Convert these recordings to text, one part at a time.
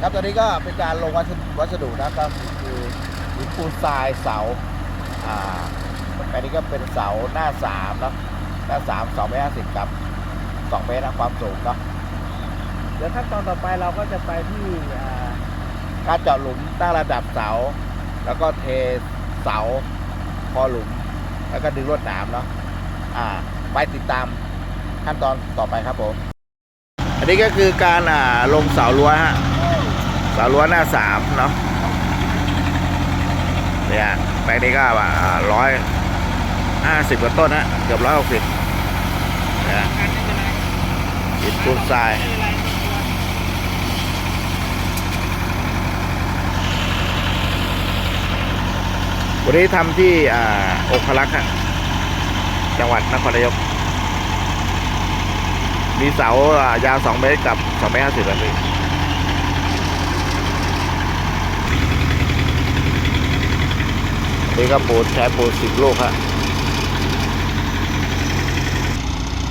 ครับตอนนี้ก็เป็นการลงวัสดุวัสดุนะครับคือหินปูนทรายเสาอ่าอันนี้ก็เป็นเสาหน้าสามนะหน้าสามสองเมตรห้าสิบกับสองเมตรนะความสูงเนาะเดี๋ยวขั้นตอนต่อไปเราก็จะไปที่อ่าการเจาะหลุมตั้งระดับเสา แล้วก็เทเสาพอหลุม แล้วก็ดึงลวดหนามเนาะอ่าไปติดตามขั้นตอนต่อไปครับผม อันนี้ก็คือการอ่าลงเสารั้วฮะเสารั้วหน้าสามเนาะเนี่ยแปลงนี้ก็ร้อยห้าสิบกว่าต้นฮะเกือบร้อยหกสิบเนี่ยหินปูนทรายวันนี้ทำที่อ่าอกพลักษ์ฮะจังหวัดนครนายก มีเสาอ่ายาว2เมตรกับ2เมตร50นาทีนี่ นี่ก็ปูนใช้ปูนสิบลูกฮะ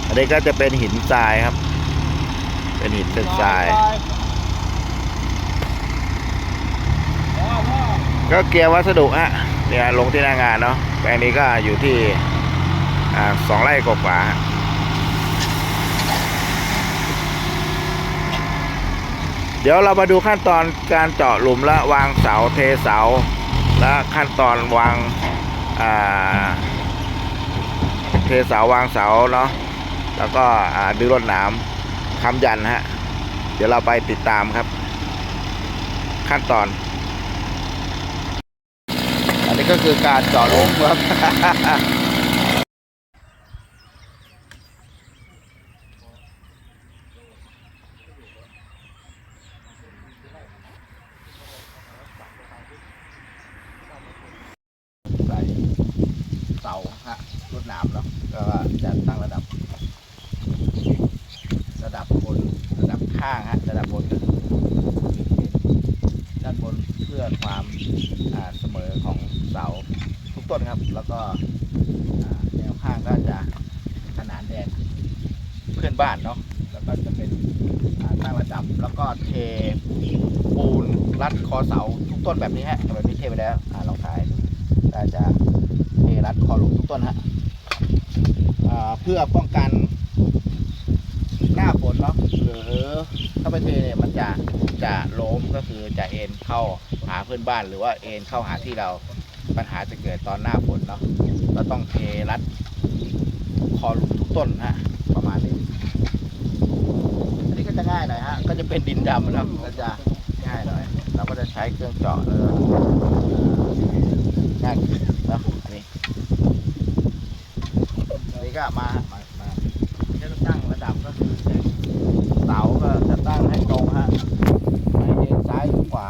อันนี้ก็จะเป็นหินทรายครับ เป็นหินเป็นทราย ก็เกียร์วัสดุฮะเนี่ยลงที่หน้างานเนาะแปลงนี้ก็อยู่ที่สองไร่กว่าเดี๋ยวเรามาดูขั้นตอนการเจาะหลุมและวางเสาเทเสา และขั้นตอนวางาเทเสาวางเสาเนาะแล้วก็ดึงรถหนามค้ำยันฮะ เดี๋ยวเราไปติดตามครับ ขั้นตอน อันนี้ก็คือการจอดลงครับ ใส่เสาฮะรวดหนามเนาะก็จะตั้งระดับ ระดับบนระดับข้างฮะระดับบนก็คือด้านบนเพื่อความอ่าเสมอของเสาทุกต้นครับ แล้วก็แนวข้างก็จะขนานแดนเพื่อนบ้านเนาะแล้วก็จะเป็นตั้งระดับแล้วก็เทปูนรัดคอเสาทุกต้นแบบนี้ฮะแบบนี้เทไปแล้วอ่าลองถ่ายก็จะเทรัดคอหลุมทุกต้นฮะ เพื่อป้องกันหน้าฝนเนาะหรือถ้าไปเทเนี่ยมันจะจะล้มก็คือจะเอ็นเข้าหาเพื่อนบ้าน หรือว่าเอ็นเข้าหาที่เราปัญหาจะเกิดตอนหน้าฝนเนาะเราต้องเทรัดคอหลุมทุกต้นฮะประมาณนี้ อันนี้ก็จะง่ายหน่อยฮะก็จะเป็นดินดำนะก็จะง่ายหน่อยเราก็จะใช้เครื่องเจาะแล้วก็ง่ายนะ ก็มามามาจะตั้งระดับก็คือ เสาก็จะตั้งให้ตรงฮะไม่เอ็นซ้ายหรือขวา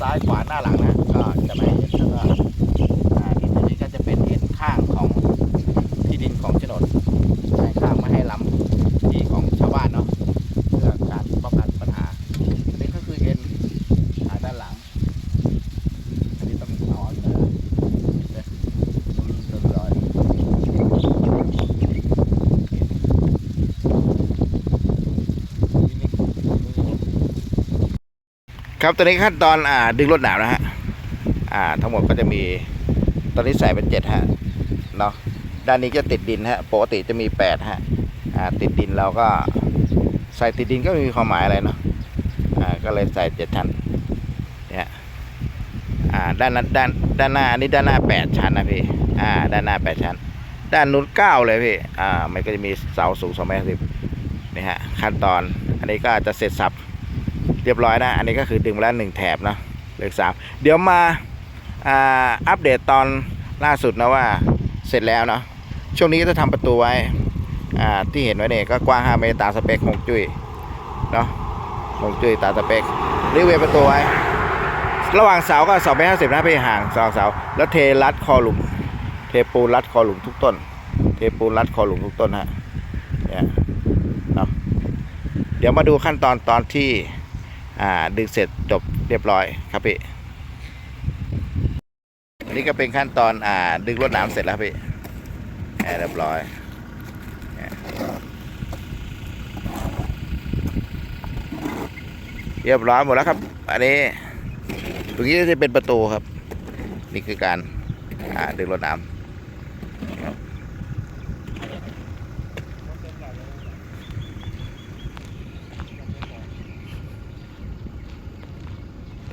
ซ้ายขวาหน้าหลังนะ ก็จะไม่เอ็นแล้วก็อ่าดินอันนี้ก็จะเป็นเอ็นข้างของที่ดินของโฉนดใช่ข้างไม่ให้ล้ำที่ของชาวบ้านเนาะ เพื่อการป้องกันปัญหา อันนี้ก็คือเอ็นทางด้านหลัง อันนี้ต้องเอาเอาอยู่นะเนี่ยเรียบร้อย ครับตอนนี้ขั้นตอนอ่าดึงรวดหนามนะฮะอ่าทั้งหมดก็จะมีตอนนี้ใส่เป็นเจ็ดฮะเนาะด้านนี้จะติดดินฮะปกติจะมีแปดฮะอ่าติดดินเราก็ใส่ติดดินก็ไม่มีความหมายอะไรเนาะอ่าก็เลยใส่เจ็ดชั้นเนี่ยอ่าด้านนั้นด้านด้านหน้าอันนี้ด้านหน้าแปดชั้นนะพี่อ่าด้านหน้าแปดชั้น ด้านนู้นเก้าเลยพี่อ่ามันก็จะมีเสาสูงสองเมตรสิบนี่ฮะขั้นตอนอันนี้ก็จะเสร็จสับ เรียบร้อยนะ อันนี้ก็คือดึงมาแล้วหนึ่งแถบเนาะเหลือสามเดี๋ยวมาอัปเดตตอนล่าสุดนะว่าเสร็จแล้วเนาะช่วงนี้จะทำประตูไว้ที่เห็นไว้เนี่ยก็กว้าง 5 เมตรตาสเปคของจุ้ยเนาะของจุ้ยตาสเปครีเวประตูไว้ ระหว่างเสาก็2เมตร50นะพี่ห่างสองเสา แล้วเทรัดคอหลุม เทปูนรัดคอหลุมทุกต้น เทปูนรัดคอหลุมทุกต้นฮะเนี่ยเนาะเดี๋ยวมาดูขั้นตอนตอนที่ อ่าดึงเสร็จจบเรียบร้อยครับพี่อันนี้ก็เป็นขั้นตอนอ่าดึงรวดหนามเสร็จแล้วพี่เรียบร้อยเรียบร้อยหมดแล้วครับ อันนี้ตรงนี้จะเป็นประตูครับ นี่คือการอ่าดึงรถน้ำครับ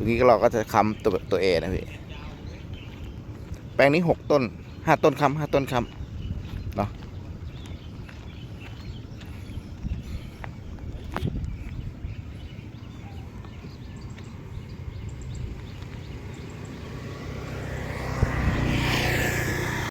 รงนี้เราก็จะค้ำตัวตัวเอนะพี่ แปลงนี้หกต้นห้าต้นค้ำห้าต้นค้ำ